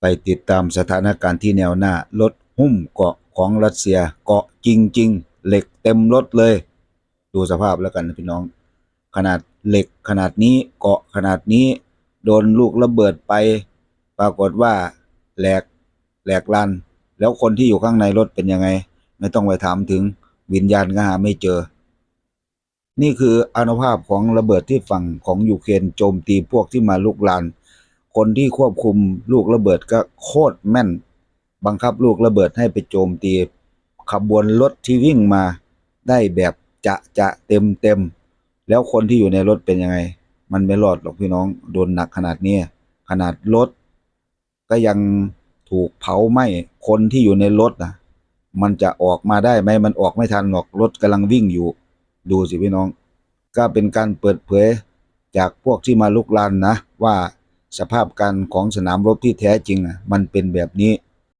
ไปติดตามสถานการณ์ที่แนวหน้า รถหุ้มเกาะของรัสเซียเกาะจริง ๆ เหล็กเต็มรถเลย ดูสภาพแล้วกันนะพี่น้อง ขนาดเหล็กขนาดนี้เกาะขนาดนี้ โดนลูกระเบิดไป ปรากฏว่าแหลกแหลกลัน แล้วคนที่อยู่ข้างในรถเป็นยังไง ไม่ต้องไปถามถึงวิญญาณก็หาไม่เจอ นี่คืออนุภาพของระเบิดที่ฝั่งของยูเครนโจมตีพวกที่มาลุกลาน คนที่ควบคุมลูกระเบิดก็โคตรแม่น บังคับลูกระเบิดให้ไปโจมตีขบวนรถที่วิ่งมาได้แบบจะจะเต็มเต็มแล้วคนที่อยู่ในรถเป็นยังไง มันไม่รอดหรอกพี่น้องโดนหนักขนาดนี้ขนาดรถก็ยังถูกเผาไหม้คนที่อยู่ในรถนะมันจะออกมาได้ไหมมันออกไม่ทันหรอกรถกำลังวิ่งอยู่ ดูสิพี่น้อง ก็เป็นการเปิดเผยจากพวกที่มาลุกลานนะว่า สภาพการของสนามรบที่แท้จริงอะมันเป็นแบบนี้